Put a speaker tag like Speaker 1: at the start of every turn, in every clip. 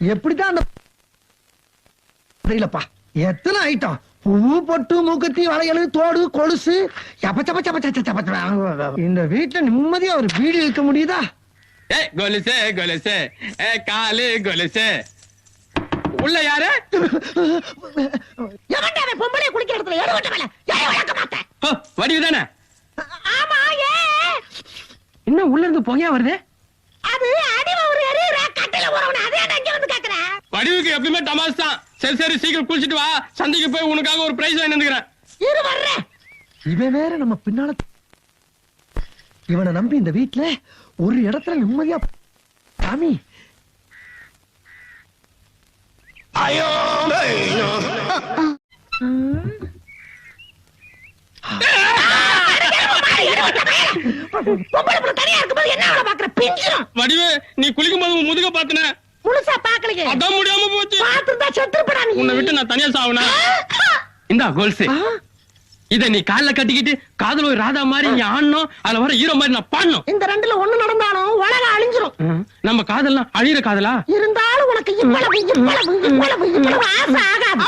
Speaker 1: எப்படிதான் அந்த தெரியலப்பா எத்தனை ஐட்டம். பூ பொட்டு மூக்குத்தி வளையல் தோடு கொலுசு. இந்த வீட்டுல நிம்மதியா ஒரு வீடு இருக்க முடியுதா?
Speaker 2: ஏ கொலுசு கொலுசு. ஏ காலு கொலுசு. உள்ள யாரு?
Speaker 3: எவன்டா பொம்பளை குளிக்கிற இடத்துல? எடுவட்ட மேல. ஏன் வளர்க்க மாட்டேன்
Speaker 2: ஹோ, வடிவு தானே?
Speaker 3: ஆமா ஏ.
Speaker 2: என்ன உள்ள இருந்து புகையா வருது?
Speaker 3: அது
Speaker 2: வடிவுக்கு எப்பயுமே டமாஸ் தான். சரி சரி சீக்கிரம் குளிச்சிட்டு வா. சந்தைக்கு போய் உனக்காக ஒரு பிரைஸ் வாங்கி வந்துக்கிறேன்.
Speaker 3: இரு வர்றேன்
Speaker 1: இவன் வேற நம்ம பின்னால இவனை நம்பி இந்த வீட்டுல ஒரு இடத்துல நிம்மதியா சாமி.
Speaker 3: பிஞ்சிரும்.
Speaker 2: வடிவு நீ குளிக்கும் போது முதுக பாத்துன.
Speaker 3: முழுசா பாக்கலையே
Speaker 2: அதான் முடியாம போச்சு.
Speaker 3: பாத்துருந்தா செத்துருப்படா நீ. உன்னை விட்டு
Speaker 2: நான் தனியா சாவுனா? இந்தா கோல்ஸ் இத நீ கால்ல கட்டிக்கிட்டு காதல் ஒரு ராதா மாதிரி நீ ஆடணும். அதுல வர ஹீரோ மாதிரி நான் பாடணும்.
Speaker 3: இந்த ரெண்டுல ஒண்ணு நடந்தாலும் உலகம் அழிஞ்சிரும்.
Speaker 2: நம்ம காதல்லாம் அழியிற காதலா?
Speaker 3: இருந்தாலும் உனக்கு இவ்வளவு இவ்வளவு இவ்வளவு இவ்வளவு ஆசை ஆகாது.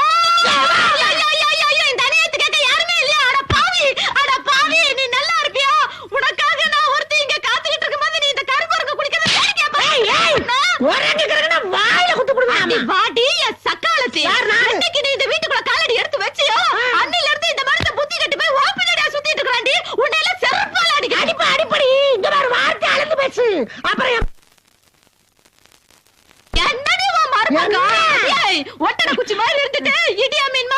Speaker 3: வாயில குத்து போடுவேன்
Speaker 4: வாடி என் சக்காலத்தி. நாளைக்கு நீ இந்த வீட்டுக்குள்ள காலடி எடுத்து வச்சியோ? அன்னில இருந்து இந்த மரத்தை புத்தி கட்டி போய் ஓப்பினடியா சுத்திட்டு இருக்காண்டி உன்னால செருப்பால அடிக்க
Speaker 3: அடிப்பா அடிப்படி. இந்த மாதிரி வார்த்தை அளந்து பேசு அப்புறம்
Speaker 4: என்னடி உன் மருமகா? ஒட்டட குச்சி மாதிரி இருந்துட்டு இடியா மீன்